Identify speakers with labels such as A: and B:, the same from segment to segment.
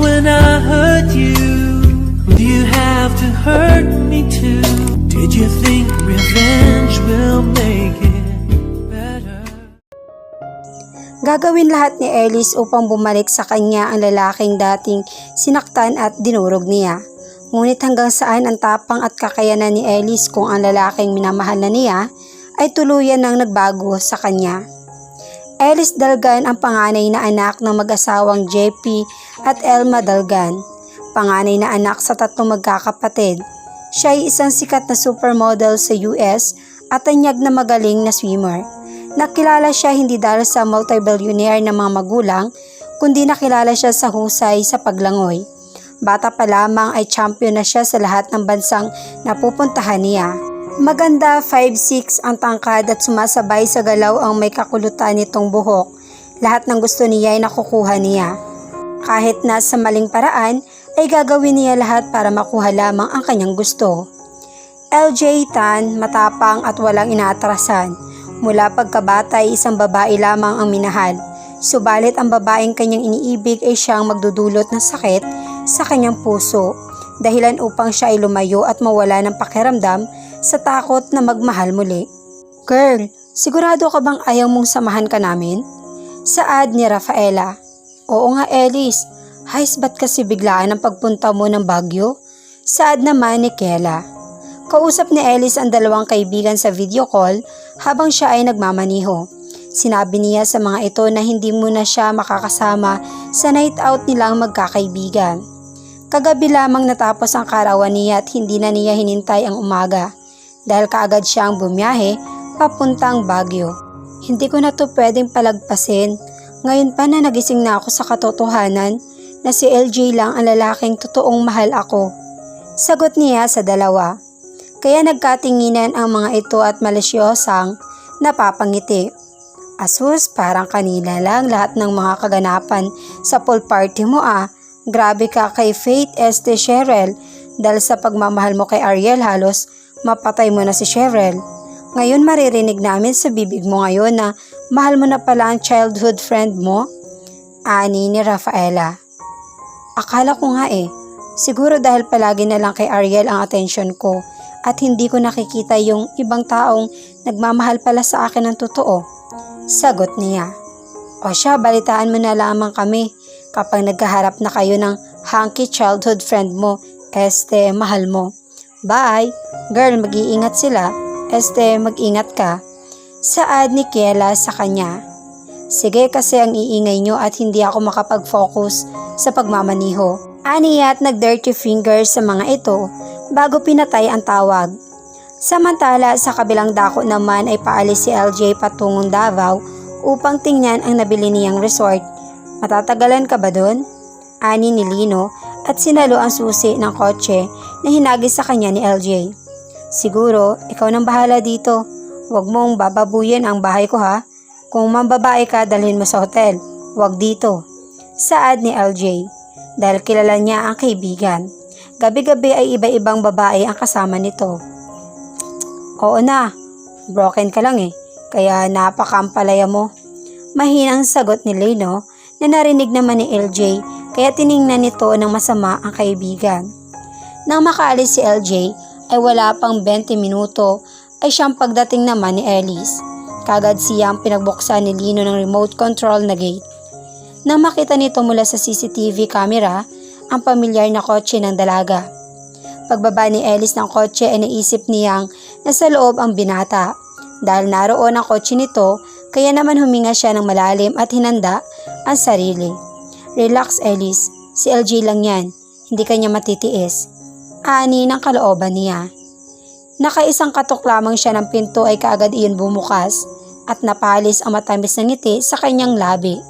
A: when I hurt you? Do you have to hurt me too? Did you think revenge will make it better?
B: Gagawin lahat ni Ellis upang bumalik sa kanya ang lalaking dating sinaktan at dinurog niya. Ngunit hanggang saan ang tapang at kakayanan ni Ellis kung ang lalaking minamahal na niya ay tuluyan nang nagbago sa kanya. Ellis Dalgan ang panganay na anak ng mag-asawang JP at Elma Dalgan. Panganay na anak sa tatlong magkakapatid. Siya ay isang sikat na supermodel sa US at tanyag na magaling na swimmer. Nakilala siya hindi dahil sa multi-billionaire na mga magulang, kundi nakilala siya sa husay sa paglangoy. Bata pa lamang ay champion na siya sa lahat ng bansang napupuntahan niya. Maganda 5'6 ang tangkad at sumasabay sa galaw ang may kakulutan nitong buhok. Lahat ng gusto niya ay nakukuha niya. Kahit nasa maling paraan, ay gagawin niya lahat para makuha lamang ang kanyang gusto. LJ Tan, matapang at walang inaatrasan. Mula pagkabata ay isang babae lamang ang minahal. Subalit ang babaeng kanyang iniibig ay siyang magdudulot ng sakit sa kanyang puso. Dahilan upang siya ay lumayo at mawala ng pakiramdam sa takot na magmahal muli. Girl, sigurado ka bang ayaw mong samahan ka namin? Saad ni Rafaela. Oo nga Ellis, Hays ba't kasi biglaan ang pagpunta mo ng Bagyo? Saad naman ni Kela. Kausap ni Ellis ang dalawang kaibigan sa video call habang siya ay nagmamaniho. Sinabi niya sa mga ito na hindi muna siya makakasama sa night out nilang magkakaibigan. Kagabi lamang natapos ang karawan niya at hindi na niya hinintay ang umaga dahil kaagad siyang bumiyahe papuntang Baguio. Hindi ko na to pwedeng palagpasin. Ngayon pa na nagising na ako sa katotohanan na si LJ lang ang lalaking totoong mahal ako. Sagot niya sa dalawa. Kaya nagkatinginan ang mga ito at malisyosang napapangiti. Asus, parang kanila lang lahat ng mga kaganapan sa pool party mo ah. Grabe ka kay Faith Este Cheryl dahil sa pagmamahal mo kay Ariel halos mapatay mo na si Cheryl. Ngayon maririnig namin sa bibig mo ngayon na mahal mo na pala ang childhood friend mo? Ani ni Rafaela. Akala ko nga eh, siguro dahil palagi na lang kay Ariel ang atensyon ko at hindi ko nakikita yung ibang taong nagmamahal pala sa akin ng totoo. Sagot niya. O siya, balitaan mo na lamang kami kapag nagkaharap na kayo ng hunky childhood friend mo, este, mahal mo. Bye! Girl, mag-iingat sila. Este, mag-ingat ka. Saad ni Kiela sa kanya. Sige kasi ang iingay nyo at hindi ako makapag-focus sa pagmamaniho. Aniya at nag-dirty fingers sa mga ito bago pinatay ang tawag. Samantala sa kabilang dako naman ay paalis si LJ patungong Davao upang tingnan ang nabili niyang resort. Matatagalan ka ba doon? Ani ni Lino at sinalo ang susi ng kotse na hinagis sa kanya ni LJ. Siguro, ikaw nang bahala dito. Huwag mong bababuyin ang bahay ko ha. Kung mambabae ka, dalhin mo sa hotel. Huwag dito. Saad ni LJ. Dahil kilala niya ang kaibigan. Gabi-gabi ay iba-ibang babae ang kasama nito. Oo na, broken ka lang eh. Kaya napakampalaya mo. Mahinang sagot ni Leno na narinig naman ni LJ kaya tiningnan nito ng masama ang kaibigan. Nang makaalis si LJ ay wala pang 20 minuto ay siyang pagdating naman ni Ellis. Kagad siyang pinagbuksan ni Lino ng remote control na gate. Nang makita nito mula sa CCTV camera ang pamilyar na kotse ng dalaga. Pagbaba ni Ellis ng kotse ay naisip niyang nasa loob ang binata. Dahil naroon ang kotse nito, kaya naman huminga siya ng malalim at hinanda ang sarili. Relax Ellis, si LJ lang yan, hindi kanya matitiis. Ani ng kalooban niya. Nakaisang katok lamang siya ng pinto ay kaagad iyon bumukas at napalis ang matamis na ngiti sa kanyang labi.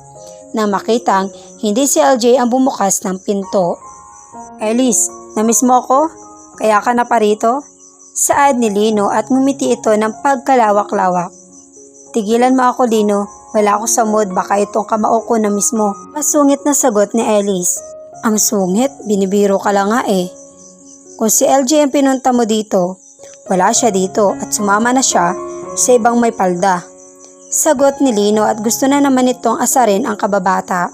B: Nang makitang hindi si LJ ang bumukas ng pinto. Ellis, namiss mo ako? Kaya ka na parito? Saad ni Lino at ngumiti ito ng pagkalawak-lawak. Tigilan mo ako Lino, wala ako sa mood baka itong kamao ko na mismo. Masungit na sagot ni Ellis. Ang sungit, binibiro ka lang nga eh. Kung si LJ ang pinunta mo dito, wala siya dito at sumama na siya sa ibang may palda. Sagot ni Lino at gusto na naman itong asarin ang kababata.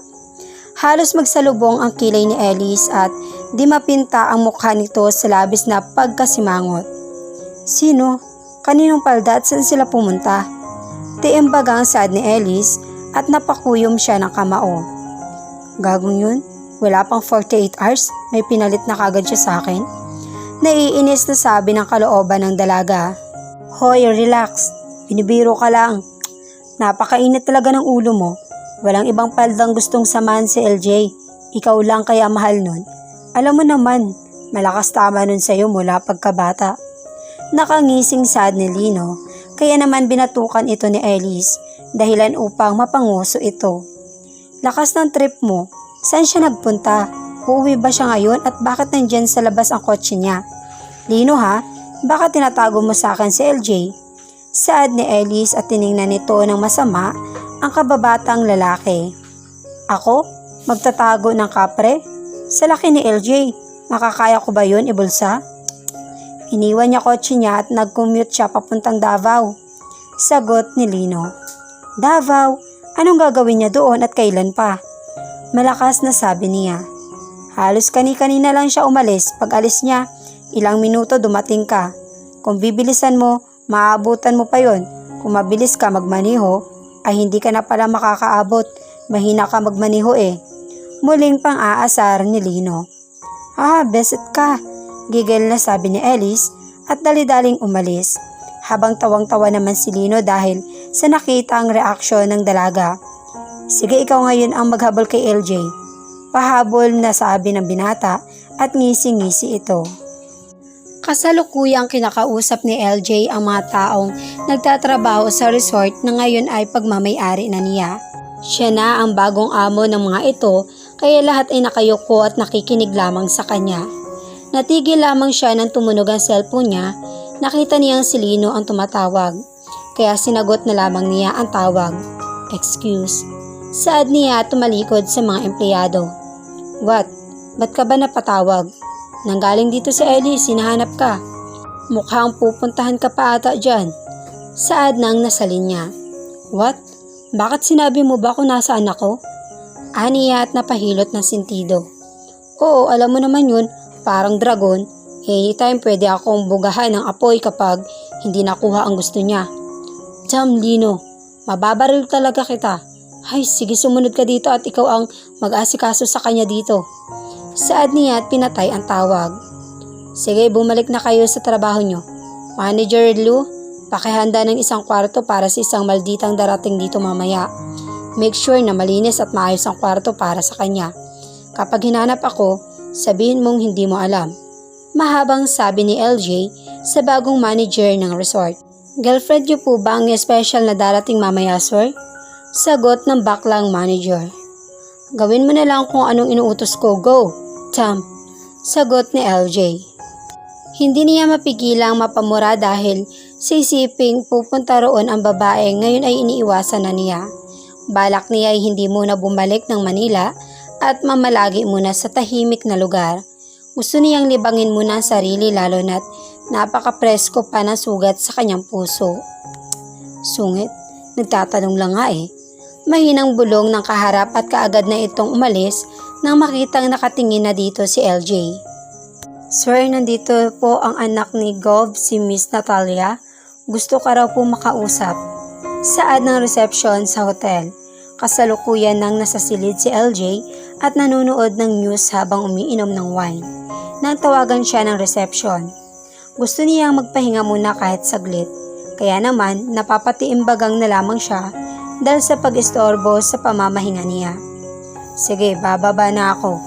B: Halos magsalubong ang kilay ni Ellis at di mapinta ang mukha nito sa labis na pagkasimangot. Sino? Kaninong palda at saan sila pumunta? Tiimbaga ang sad ni Ellis at napakuyom siya ng kamao. Gagong yun? Wala pang 48 hours, may pinalit na kagad siya sa akin. Naiinis na sabi ng kalooban ng dalaga. Hoy, relax. Binibiro ka lang. Napakainit talaga ng ulo mo. Walang ibang paldang gustong samahan si LJ. Ikaw lang kaya mahal nun. Alam mo naman, malakas tama nun sa'yo mula pagkabata. Nakangising sad ni Lino, kaya naman binatukan ito ni Ellis dahilan upang mapanguso ito. Lakas ng trip mo, saan siya nagpunta? Uuwi ba siya ngayon at bakit nandyan sa labas ang kotse niya? Lino ha, baka tinatago mo sa akin si LJ? Saad ni Ellis at tiningnan nito ng masama ang kababatang lalaki. Ako? Magtatago ng kapre? Sa laki ni LJ, makakaya ko ba yun ibulsa? Iniwan niya kotse niya at nag-commute siya papuntang Davao. Sagot ni Lino. Davao? Anong gagawin niya doon at kailan pa? Malakas na sabi niya. Halos kani-kanina lang siya umalis. Pag alis niya, ilang minuto dumating ka. Kung bibilisan mo, maaabutan mo pa yon. Kung mabilis ka magmaniho, ay hindi ka na pala makakaabot. Mahina ka magmaniho eh. Muling pang aasar ni Lino. Ah, beset ka. Gigil na sabi ni Ellis at dali-daling umalis. Habang tawang-tawa naman si Lino dahil sa nakita ang reaksyon ng dalaga. Sige ikaw ngayon ang maghabol kay LJ. Pahabol na sabi ng binata at ngisi-ngisi ito. Kasalukuyang kinakausap ni LJ ang mga taong nagtatrabaho sa resort na ngayon ay pagmamayari na niya. Siya na ang bagong amo ng mga ito kaya lahat ay nakayuko at nakikinig lamang sa kanya. Natigil lamang siya nang tumunog ang cellphone niya, nakita niyang si Lino ang tumatawag. Kaya sinagot na lamang niya ang tawag. Excuse. Saad niya tumalikod sa mga empleyado. What? Ba't ka ba napatawag? Nanggaling dito sa Ellie, sinahanap ka. Mukhang pupuntahan ka pa ata dyan. Saad nang nasa linya. What? Bakit sinabi mo ba kung nasaan ako? Aniya at napahilot ng sintido. Oo, alam mo naman yun, parang dragon. Anytime pwede akong bugahan ng apoy kapag hindi nakuha ang gusto niya. Jam, Lino, mababaril talaga kita. Ay, sige sumunod ka dito at ikaw ang mag-asikaso sa kanya dito. Saad niya at pinatay ang tawag. Sige, bumalik na kayo sa trabaho nyo. Manager Lou, pakihanda ng isang kwarto para sa isang malditang darating dito mamaya. Make sure na malinis at maayos ang kwarto para sa kanya. Kapag hinanap ako, sabihin mong hindi mo alam. Mahabang sabi ni LJ sa bagong manager ng resort. Girlfriend niyo po ba ang special na darating mamaya, sir? Sagot ng baklang manager. Gawin mo na lang kung anong inuutos ko, go! Tam. Sagot ni LJ. Hindi niya mapigilang mapamura dahil sa isiping pupunta roon ang babae ngayon ay iniiwasan na niya. Balak niya ay hindi muna bumalik ng Manila at mamalagi muna sa tahimik na lugar. Gusto niyang libangin muna ang sarili lalo na't napaka-presko pa ng sugat sa kanyang puso. Sungit, nagtatanong lang nga eh. Mahinang bulong ng kaharap at kaagad na itong umalis nang makitang nakatingin na dito si LJ. Sir, nandito po ang anak ni Gov, si Miss Natalia. Gusto ka raw po makausap. Saad ng reception sa hotel. Kasalukuyan nang nasasilid si LJ at nanonood ng news habang umiinom ng wine. Nang tawagan siya ng reception. Gusto niyang magpahinga muna kahit saglit. Kaya naman napapatiimbagang na lamang siya dahil sa pag-istorbo sa pamamahinga niya. Sige, bababa na ako.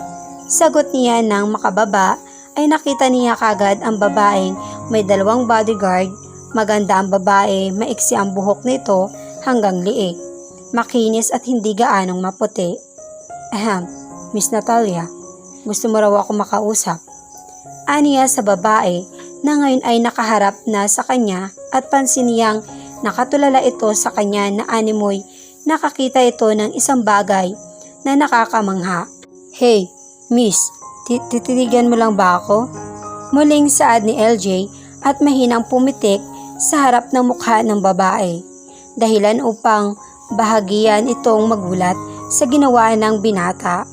B: Sagot niya nang makababa ay nakita niya kagad ang babaeng may dalawang bodyguard. Maganda ang babae, maiksi ang buhok nito hanggang liig. Makinis at hindi gaanong maputi. Ahem, Miss Natalia, gusto mo raw ako makausap? Aniya sa babae na ngayon ay nakaharap na sa kanya at pansin niyang nakatulala ito sa kanya na animoy nakakita ito ng isang bagay na nakakamangha. Hey, miss, ti- tititigan mo lang ba ako? Muling saad ni LJ at mahinang pumitik sa harap ng mukha ng babae. Dahilan upang bahagian itong magulat sa ginawa ng binata.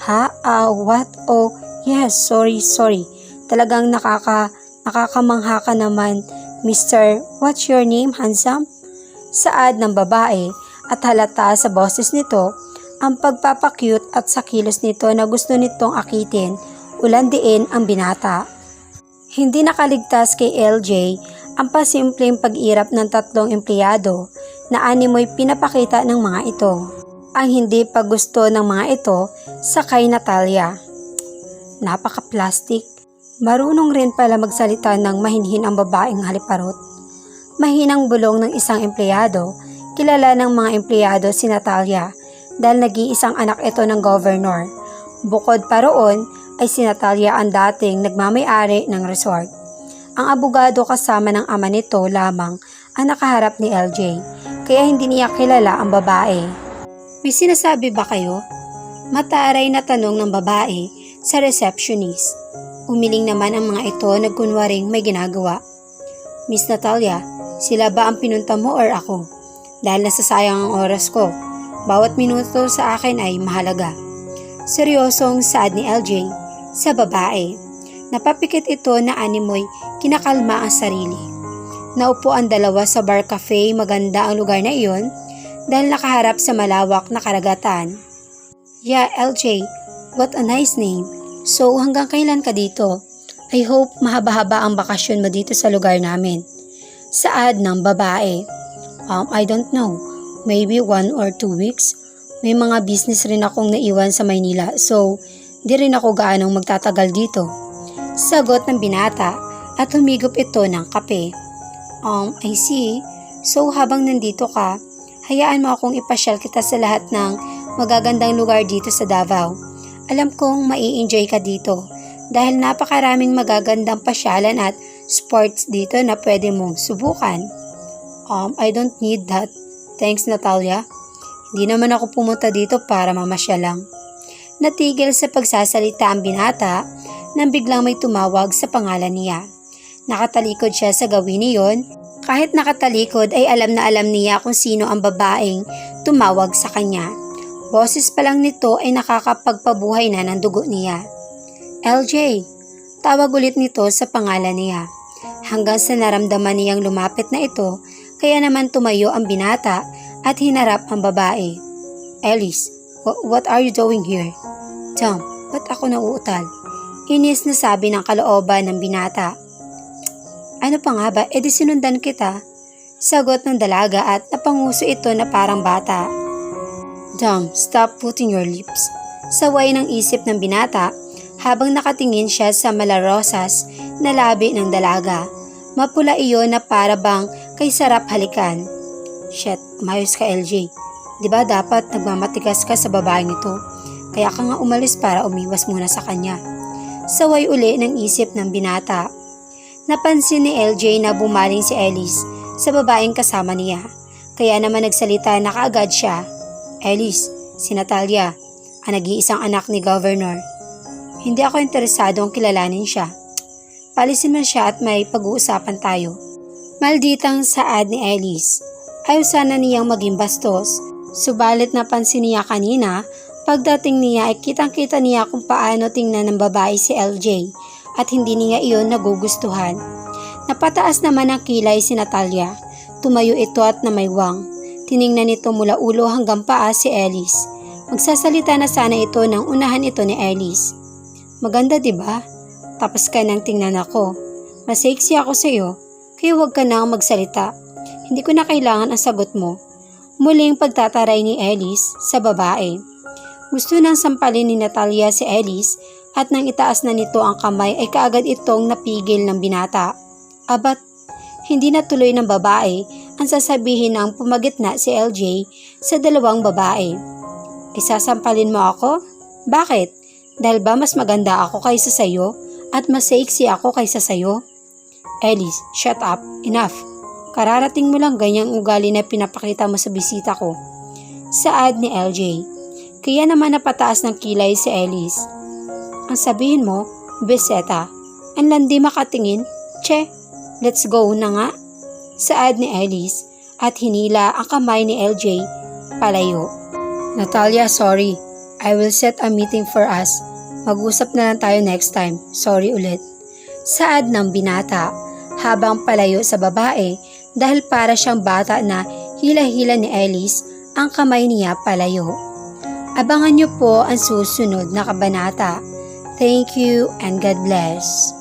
B: Ha? Ah, what? Oh, yes, sorry, sorry. Talagang nakaka, nakakamangha ka naman, Mr. What's your name, handsome? Saad ng babae at halata sa boses nito ang pagpapakyut at sa kilos nito na gusto nitong akitin, ulandiin ang binata. Hindi nakaligtas kay LJ ang pasimpleng pag-irap ng tatlong empleyado na animoy pinapakita ng mga ito. Ang hindi paggusto ng mga ito sa kay Natalia. Napaka-plastic. Marunong rin pala magsalita ng mahinhin ang babaeng haliparot. Mahinang bulong ng isang empleyado, kilala ng mga empleyado si Natalia dahil nag-iisang anak ito ng governor. Bukod pa roon ay si Natalia ang dating nagmamayari ng resort. Ang abogado kasama ng ama nito lamang ang nakaharap ni LJ, kaya hindi niya kilala ang babae. May sinasabi ba kayo? Mataaray na tanong ng babae sa receptionist. Umiling naman ang mga ito nagkunwaring may ginagawa. Miss Natalia, sila ba ang pinunta mo or ako? Dahil nasasayang ang oras ko. Bawat minuto sa akin ay mahalaga. Seryosong saad ni LJ sa babae. Napapikit ito na animoy kinakalma ang sarili. Naupo ang dalawa sa bar cafe, maganda ang lugar na iyon dahil nakaharap sa malawak na karagatan. Yeah, LJ, what a nice name. So hanggang kailan ka dito? I hope mahaba-haba ang bakasyon mo dito sa lugar namin. Saad ng babae. Um, I don't know. Maybe one or two weeks. May mga business rin akong naiwan sa Maynila so di rin ako gaanong magtatagal dito. Sagot ng binata at humigop ito ng kape. Um, I see. So habang nandito ka, hayaan mo akong ipasyal kita sa lahat ng magagandang lugar dito sa Davao. Alam kong mai-enjoy ka dito dahil napakaraming magagandang pasyalan at sports dito na pwede mong subukan. Um, I don't need that. Thanks, Natalia. Hindi naman ako pumunta dito para mamasya lang. Natigil sa pagsasalita ang binata nang biglang may tumawag sa pangalan niya. Nakatalikod siya sa gawin niyon. Kahit nakatalikod ay alam na alam niya kung sino ang babaeng tumawag sa kanya. Boses pa lang nito ay nakakapagpabuhay na ng dugo niya. LJ, tawag ulit nito sa pangalan niya. Hanggang sa naramdaman niyang lumapit na ito, kaya naman tumayo ang binata at hinarap ang babae. Alice, wh- what are you doing here? Tom, ba't ako nauutal? Inis na sabi ng kalooban ng binata. Ano pa nga ba, edi sinundan kita. Sagot ng dalaga at napanguso ito na parang bata. Dom, stop putting your lips. Saway ng isip ng binata habang nakatingin siya sa malarosas na labi ng dalaga. Mapula iyon na para bang kay sarap halikan. Shit, umayos ka LJ. Di ba dapat nagmamatigas ka sa babaeng ito? Kaya ka nga umalis para umiwas muna sa kanya. Saway uli ng isip ng binata. Napansin ni LJ na bumaling si Ellis sa babaeng kasama niya. Kaya naman nagsalita na kaagad siya. Ellis, si Natalia, ang nag-iisang anak ni Governor. Hindi ako interesadong kilalanin siya. Palisin mo siya at may pag-uusapan tayo. Malditang saad ni Ellis. Ayaw sana niyang maging bastos. Subalit napansin niya kanina, pagdating niya ay kitang-kita niya kung paano tingnan ng babae si LJ at hindi niya iyon nagugustuhan. Napataas naman ang kilay si Natalia. Tumayo ito at namaywang. Tiningnan nito mula ulo hanggang paa si Ellis. Magsasalita na sana ito nang unahan ito ni Ellis. Maganda ba? Tapos ka nang tingnan ako. Mas sexy ako sa iyo, kaya huwag ka nang magsalita. Hindi ko na kailangan ang sagot mo. Muling pagtataray ni Ellis sa babae. Gusto nang sampalin ni Natalia si Ellis at nang itaas na nito ang kamay ay kaagad itong napigil ng binata. Abat, hindi natuloy ng babae ang sasabihin ng pumagitna si LJ sa dalawang babae. Isasampalin mo ako? Bakit? Dahil ba mas maganda ako kaysa sayo at mas sexy ako kaysa sayo? Ellis, shut up. Enough. Kararating mo lang ganyang ugali na pinapakita mo sa bisita ko. Saad ni LJ. Kaya naman napataas ng kilay si Ellis. Ang sabihin mo, beseta. Ang landi makatingin. Che, let's go na nga. Saad ni Ellis at hinila ang kamay ni LJ palayo. Natalia, sorry. I will set a meeting for us. Mag-usap na lang tayo next time. Sorry ulit. Saad ng binata habang palayo sa babae dahil para siyang bata na hila-hila ni Ellis ang kamay niya palayo. Abangan niyo po ang susunod na kabanata. Thank you and God bless.